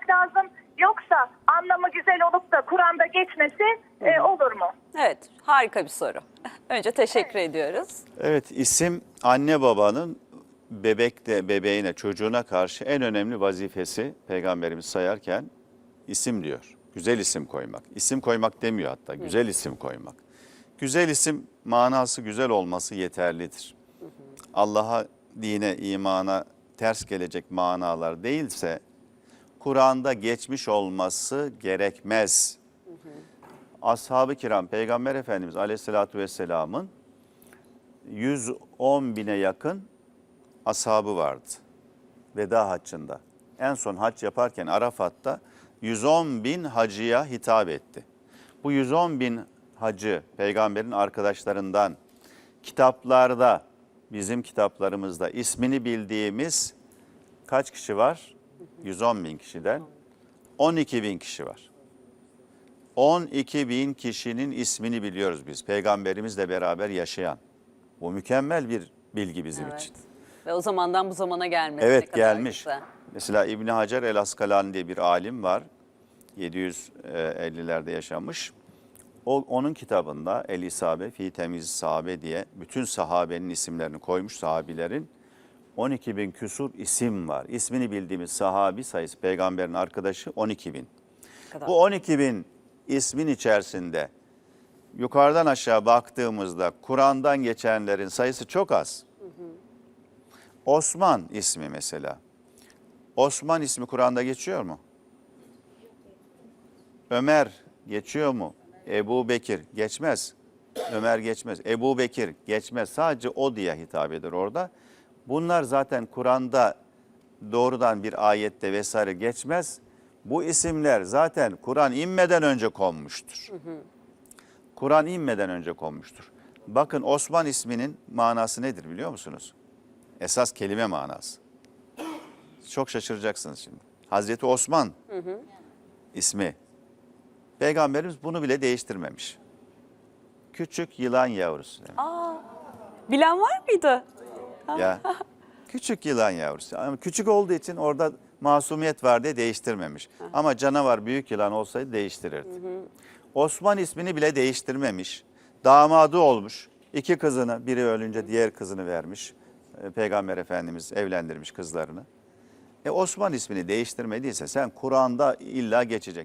koymak lazım yoksa anlamı güzel olup da Kur'an'da geçmesi e, olur mu? Evet, harika bir soru. Önce teşekkür ediyoruz. Evet isim anne babanın bebekte bebeğine çocuğuna karşı en önemli vazifesi peygamberimiz sayarken isim diyor. Güzel isim koymak. İsim koymak demiyor hatta güzel isim koymak. Güzel isim manası güzel olması yeterlidir. Allah'a, dine, imana ters gelecek manalar değilse Kur'an'da geçmiş olması gerekmez. Ashab-ı kiram Peygamber Efendimiz Aleyhisselatü Vesselam'ın 110 bine yakın ashabı vardı veda haccında. En son hac yaparken Arafat'ta 110 bin hacıya hitap etti. Bu 110 bin hacı peygamberin arkadaşlarından kitaplarda bizim kitaplarımızda ismini bildiğimiz kaç kişi var? 110 bin kişiden 12 bin kişi var. 12 bin kişinin ismini biliyoruz biz. Peygamberimizle beraber yaşayan. Bu mükemmel bir bilgi bizim Evet. için. Ve o zamandan bu zamana gelmesi Evet kadar gelmiş. güzel. Mesela İbn Hacer el Askalani diye bir alim var. 750'lerde yaşamış. O, onun kitabında El İsabe fi temiz sahabe diye bütün sahabenin isimlerini koymuş sahabilerin. 12 bin küsur isim var. İsmini bildiğimiz sahabi sayısı peygamberin arkadaşı 12 bin. kadar. Bu 12 bin ismin içerisinde yukarıdan aşağı baktığımızda Kur'an'dan geçenlerin sayısı çok az. Osman ismi mesela. Osman ismi Kur'an'da geçiyor mu? Ömer geçiyor mu? Ebu Bekir geçmez. Ömer geçmez. Ebu Bekir geçmez. Sadece o diye hitap eder orada. Bunlar zaten Kur'an'da doğrudan bir ayette vesaire geçmez. Bu isimler zaten Kur'an inmeden önce konmuştur. Kur'an inmeden önce konmuştur. Bakın Osman isminin manası nedir biliyor musunuz? Esas kelime manası. Çok şaşıracaksınız şimdi. Hazreti Osman ismi. Peygamberimiz bunu bile değiştirmemiş. Küçük yılan yavrusu. demek. Bilen var mıydı? Ya küçük yılan yavrusu. Ama küçük olduğu için orada masumiyet var diye değiştirmemiş. Ama canavar büyük yılan olsaydı değiştirirdi. Osman ismini bile değiştirmemiş. Damadı olmuş. İki kızını, biri ölünce diğer kızını vermiş. Ee, Peygamber Efendimiz evlendirmiş kızlarını. E Osman ismini değiştirmediyse sen Kur'an'da illa geçecek.